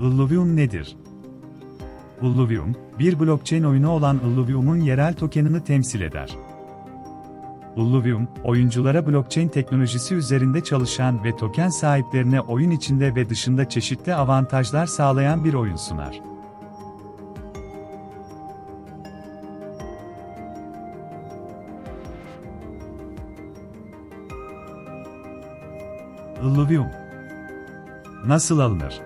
Illuvium nedir? Illuvium, bir blockchain oyunu olan Illuvium'un yerel tokenını temsil eder. Illuvium, oyunculara blockchain teknolojisi üzerinde çalışan ve token sahiplerine oyun içinde ve dışında çeşitli avantajlar sağlayan bir oyun sunar. Illuvium Nasıl alınır?